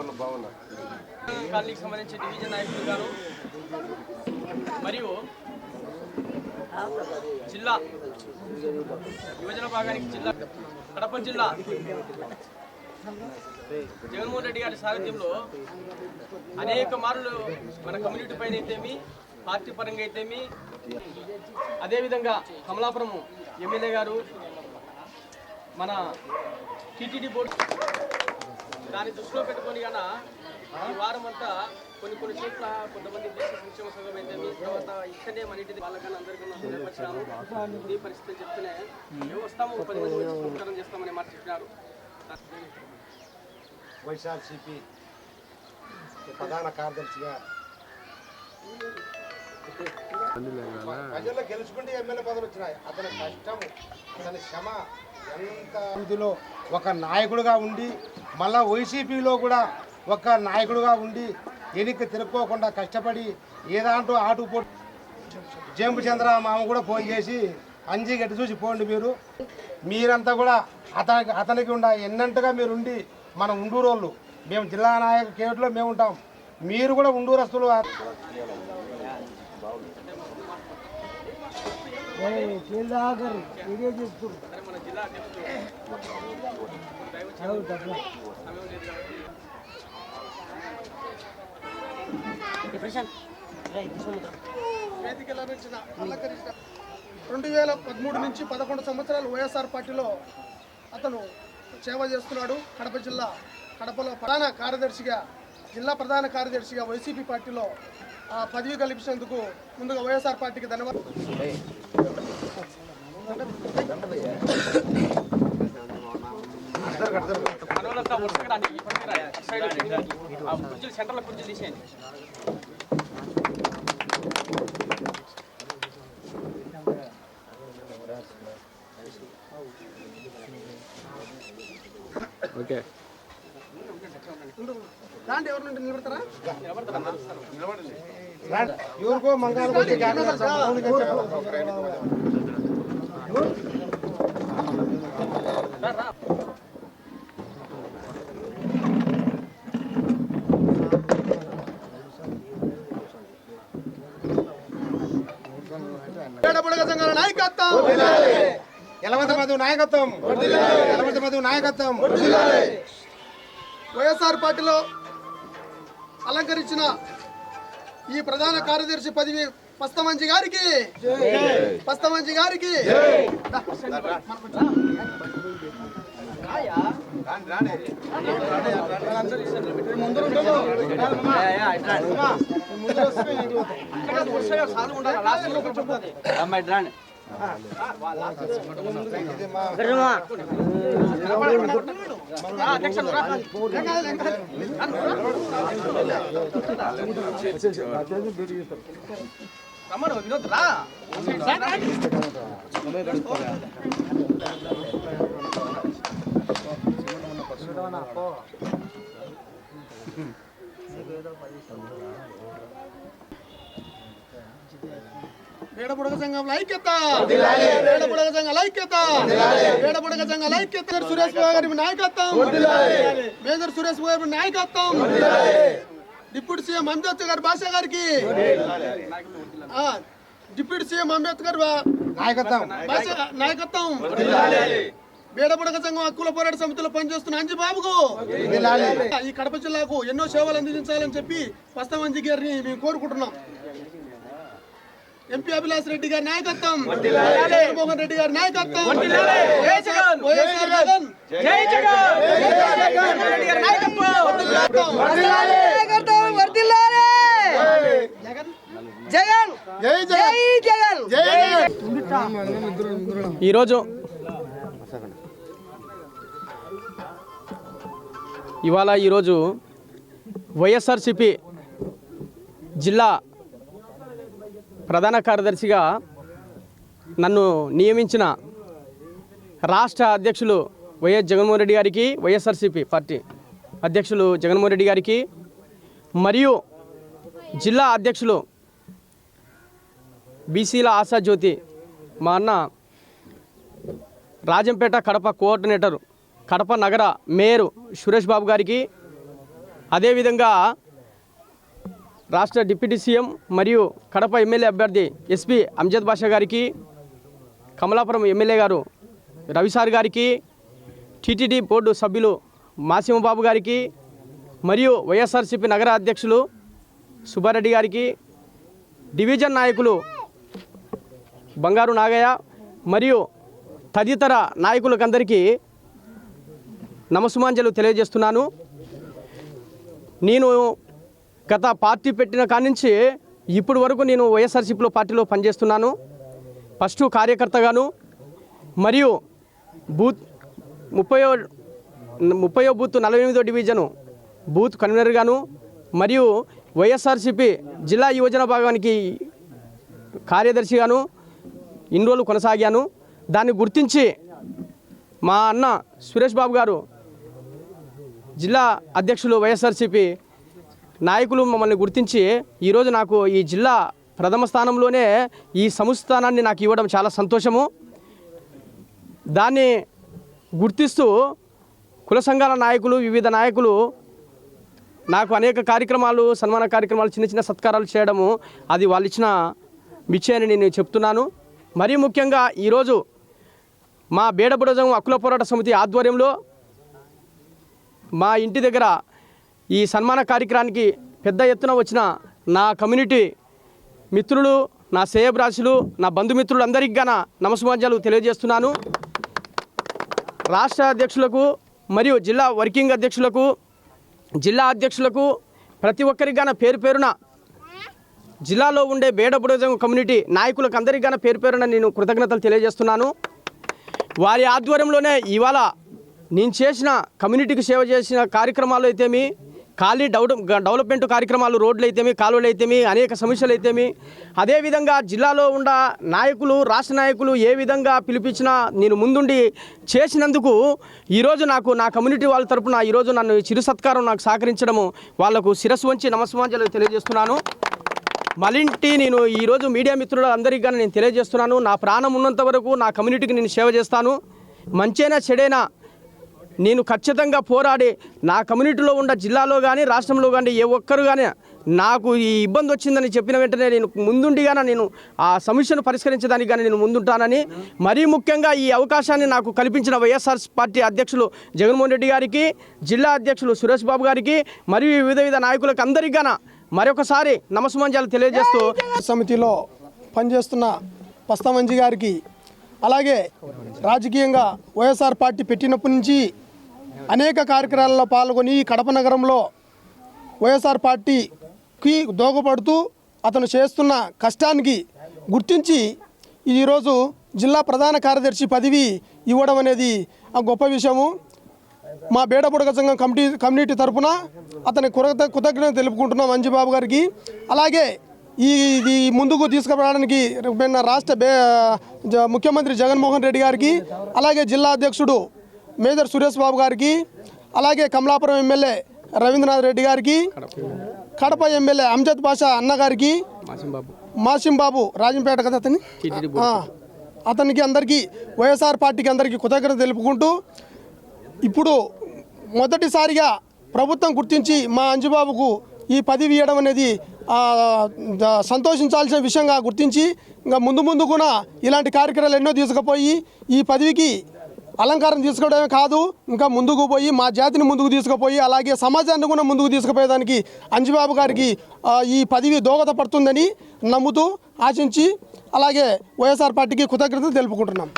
బాగున్నా బాగున్నా. కాలనీకి సంబంధించి డివిజన్ నాయకులు గారు మరియు జిల్లా యువజన భాగానికి జిల్లా కడప జిల్లా జగన్మోహన్ రెడ్డి గారి సారథ్యంలో అనేక మార్లు మన కమ్యూనిటీ పైన అయితేమి పార్టీ పరంగా అయితేమి అదేవిధంగా కమలాపురం ఎమ్మెల్యే గారు మన టీటీడీ బోర్డు దాన్ని దృష్టిలో పెట్టుకొని కానీ ఈ వారం అంతా కొన్ని కొన్ని చోట్ల కొంతమంది సంక్షేమ సంఘం అయితే తర్వాత ఇక్కడే మన ఇంటి వాళ్ళకన్నా అందరికీ నేర్పరిచినాము ఈ పరిస్థితి చెప్తేనే మేము వస్తాము పది మంది వచ్చి చేస్తామని మాట చెప్పినారు. వైఎస్ఆర్సీపీ ప్రధాన కార్యదర్శిగా. ప్రజల్లో గెలుచుకుంటే ఎమ్మెల్యే పదవులు వచ్చినాయి. అతని కష్టం అతని శ్రమ ఎంత ఇందులో ఒక నాయకుడుగా ఉండి మళ్ళా వైసీపీలో కూడా ఒక నాయకుడుగా ఉండి ఎన్నిక తిరుక్కోకుండా కష్టపడి ఏదాంటూ ఆటు పో జంపు చంద్ర మామ కూడా ఫోన్ చేసి అంజీ గట్టి చూసి పోండి మీరు. మీరంతా కూడా అతనికి అతనికి ఉండ ఎన్నంటగా మీరు ఉండి మన ఉండూరోళ్ళు మేము జిల్లా నాయక కేటులో మేము ఉంటాం మీరు కూడా ఉండూరస్తులు సరే మన వేదిక లభించిన అలంకరించిన రెండు వేల పదమూడు నుంచి పదకొండు సంవత్సరాలు వైఎస్ఆర్ పార్టీలో అతను సేవ చేస్తున్నాడు. కడప జిల్లా కడపలో ప్రధాన కార్యదర్శిగా జిల్లా ప్రధాన కార్యదర్శిగా వైసీపీ పార్టీలో ఆ పదవి కల్పించినందుకు ముందుగా వైఎస్ఆర్ పార్టీకి ధన్యవాదాలు. మనోళ్ళంతా వరుసగా రండి ఈ పక్కకి రా, ఈ సైడ్ వచ్చి. ఆ కుర్చీలు సెంటర్లో కుర్చీలు తీసేయండి దాంట్లో ఎవరి నుండి నిలబడతారా ఎవరికో మంగాలు కొట్టి సంఘాల నాయకత్వం ఎలవంత మధు నాయకత్వం ఎలవంత మధు నాయకత్వం వైఎస్ఆర్ పార్టీలో అలంకరించిన ఈ ప్రధాన కార్యదర్శి పదవి పస్తమంచి గారికి పస్తమంచి గారికి ఇక్కడ వరుసగా సాలు ఉండాలి లాస్ట్లో ఒకటి పడుతుంది. రా, అధ్యక్షులు రా. రమ్మను వినోద్ రా వేడబుడగ సంఘం ఐక్యత. వేడబుడగ సంఘం ఐక్యత. వేడబుడగ సంఘం ఐక్యత. సురేష్ బాబు గారి నాయకత్వం. మేజర్ సురేష్ బాబు గారి నాయకత్వం. డిప్యూటీ సీఎం అంబేద్కర్ గారి భాష గారికి. ఆ, డిప్యూటీ సీఎం అంబేద్కర్ నాయకత్వం. భాష నాయకత్వం. వేడబుడగ సంఘం హక్కుల పోరాట సమితిలో పనిచేస్తున్న అంజి బాబుకు ఈ కడప జిల్లాకు ఎన్నో సేవలు అందించాలని చెప్పి పస్తమంజి గారిని మేము కోరుకుంటున్నాం ఎంపీ అభిలాష్ రెడ్డి గారి నాయకత్వం జగన్మోహన్ రెడ్డి గారి నాయకత్వం వైఎస్ఆర్ వైఎస్ఆర్ జగన్ జై ఇవాళ ఈరోజు వైఎస్ఆర్సిపి జిల్లా ప్రధాన కార్యదర్శిగా నన్ను నియమించిన రాష్ట్ర అధ్యక్షులు వైఎస్ జగన్మోహన్ రెడ్డి గారికి వైఎస్ఆర్సిపి పార్టీ అధ్యక్షులు జగన్మోహన్ రెడ్డి గారికి మరియు జిల్లా అధ్యక్షులు బీసీల ఆశాజ్యోతి మా అన్న రాజంపేట కడప కోఆర్డినేటరు కడప నగర మేయర్ సురేష్ బాబు గారికి అదేవిధంగా రాష్ట్ర డిప్యూటీ సీఎం మరియు కడప ఎమ్మెల్యే అభ్యర్థి ఎస్పీ అంజద్ బాషా గారికి కమలాపురం ఎమ్మెల్యే గారు రవిసార్ గారికి టీటీడీ బోర్డు సభ్యులు మాసింహబాబు గారికి మరియు వైఎస్ఆర్సీపీ నగర అధ్యక్షులు సుబ్బారెడ్డి గారికి డివిజన్ నాయకులు బంగారు నాగయ్య మరియు తదితర నాయకులకందరికీ నమస్సుమాంజలు తెలియజేస్తున్నాను. నేను గత పార్టీ పెట్టిన కాడి నుంచి ఇప్పటి వరకు నేను వైఎస్ఆర్సీపీలో పార్టీలో పనిచేస్తున్నాను. ఫస్ట్ కార్యకర్తగాను మరియు బూత్ ముప్పయో ముప్పయో బూత్ నలభై ఎనిమిదో డివిజను బూత్ కన్వీనర్గాను మరియు వైఎస్ఆర్సీపీ జిల్లా యువజన భాగానికి కార్యదర్శిగాను ఇన్ని రోజులు కొనసాగాను. దాన్ని గుర్తించి మా అన్న సురేష్ బాబు గారు జిల్లా అధ్యక్షులు వైఎస్ఆర్సీపీ నాయకులు మమ్మల్ని గుర్తించి ఈరోజు నాకు ఈ జిల్లా ప్రథమ స్థానంలోనే ఈ సంస్థానాన్ని నాకు ఇవ్వడం చాలా సంతోషము. దాన్ని గుర్తిస్తూ కుల సంఘాల నాయకులు వివిధ నాయకులు నాకు అనేక కార్యక్రమాలు సన్మాన కార్యక్రమాలు చిన్న చిన్న సత్కారాలు చేయడము అది వాళ్ళు ఇచ్చిన మిచ్చే అని నేను చెప్తున్నాను. మరీ ముఖ్యంగా ఈరోజు మా బేడబుడజం హక్కుల పోరాట సమితి ఆధ్వర్యంలో మా ఇంటి దగ్గర ఈ సన్మాన కార్యక్రమానికి పెద్ద ఎత్తున వచ్చిన నా కమ్యూనిటీ మిత్రులు నా సేయబ్రాశులు నా బంధుమిత్రులు అందరికీ గాన నమస్మాంజాలు తెలియజేస్తున్నాను. రాష్ట్ర అధ్యక్షులకు మరియు జిల్లా వర్కింగ్ అధ్యక్షులకు జిల్లా అధ్యక్షులకు ప్రతి ఒక్కరికి గాన పేరు పేరున జిల్లాలో ఉండే బేడబుడజం కమ్యూనిటీ నాయకులకు అందరికీ గాన పేరు పేరున నేను కృతజ్ఞతలు తెలియజేస్తున్నాను. వారి ఆధ్వర్యంలోనే ఇవాళ నేను చేసిన కమ్యూనిటీకి సేవ చేసిన కార్యక్రమాలు అయితేమి ఖాళీ డౌట్ డెవలప్మెంట్ కార్యక్రమాలు రోడ్లు అయితేమి కాలువలు అయితేమి అనేక సమస్యలు అయితేమి అదేవిధంగా జిల్లాలో ఉన్న నాయకులు రాష్ట్ర నాయకులు ఏ విధంగా పిలిపించినా నేను ముందుండి చేసినందుకు ఈరోజు నాకు నా కమ్యూనిటీ వాళ్ళ తరపున ఈరోజు నన్ను చిరు సత్కారం నాకు సహకరించడము వాళ్ళకు శిరస్సు వంచి నమస్మాంజలు తెలియజేస్తున్నాను. మలింటి నేను ఈరోజు మీడియా మిత్రులు అందరికీ కానీ నేను తెలియజేస్తున్నాను. నా ప్రాణం ఉన్నంత వరకు నా కమ్యూనిటీకి నేను సేవ చేస్తాను. మంచైనా చెడైనా నేను ఖచ్చితంగా పోరాడి నా కమ్యూనిటీలో ఉన్న జిల్లాలో కానీ రాష్ట్రంలో కానీ ఏ ఒక్కరు కానీ నాకు ఈ ఇబ్బంది వచ్చిందని చెప్పిన వెంటనే నేను ముందుండిగానే నేను ఆ సమస్యను పరిష్కరించడానికి కానీ నేను ముందుంటానని మరీ ముఖ్యంగా ఈ అవకాశాన్ని నాకు కల్పించిన వైఎస్ఆర్ పార్టీ అధ్యక్షులు జగన్మోహన్ రెడ్డి గారికి జిల్లా అధ్యక్షులు సురేష్ బాబు గారికి మరియు వివిధ వివిధ నాయకులకు అందరికీ మరొకసారి నమస్మంజాలు తెలియజేస్తూ సమితిలో పనిచేస్తున్న పస్తమంజి గారికి అలాగే రాజకీయంగా వైఎస్ఆర్ పార్టీ పెట్టినప్పటి నుంచి అనేక కార్యక్రమాల్లో పాల్గొని ఈ కడప నగరంలో వైఎస్ఆర్ పార్టీకి దోహపడుతూ అతను చేస్తున్న కష్టానికి గుర్తించి ఈరోజు జిల్లా ప్రధాన కార్యదర్శి పదవి ఇవ్వడం అనేది ఆ గొప్ప విషయము. మా బేడబుడక సంఘం కమిటీ కమ్యూనిటీ తరపున అతని కృత కృతజ్ఞత తెలుపుకుంటున్నాం అంజిబాబు గారికి. అలాగే ఈ ఇది ముందుకు తీసుకురావడానికి రాష్ట్ర బే ముఖ్యమంత్రి జగన్మోహన్ రెడ్డి గారికి అలాగే జిల్లా అధ్యక్షుడు మేజర్ సురేష్ బాబు గారికి అలాగే కమలాపురం ఎమ్మెల్యే రవీంద్రనాథ్ రెడ్డి గారికి కడప ఎమ్మెల్యే అంజద్ బాషా అన్న గారికి బాబు మాసిం బాబు రాజంపేట కదా అతని? అతనికి అందరికీ వైఎస్ఆర్ పార్టీకి అందరికీ కృతజ్ఞత తెలుపుకుంటూ ఇప్పుడు మొదటిసారిగా ప్రభుత్వం గుర్తించి మా అంజుబాబుకు ఈ పదవి ఇవ్వడం అనేది సంతోషించాల్సిన విషయంగా గుర్తించి ఇంకా ముందు ముందు కూడా ఇలాంటి కార్యక్రమాలు ఎన్నో తీసుకుపోయి ఈ పదవికి అలంకారం తీసుకోవడమే కాదు ఇంకా ముందుకు పోయి మా జాతిని ముందుకు తీసుకుపోయి అలాగే సమాజాన్ని కూడా ముందుకు తీసుకుపోయేదానికి అంజబాబు గారికి ఈ పదవి దోహదపడుతుందని నమ్ముతూ ఆశించి అలాగే వైఎస్ఆర్ పార్టీకి కృతజ్ఞతలు తెలుపుకుంటున్నాం.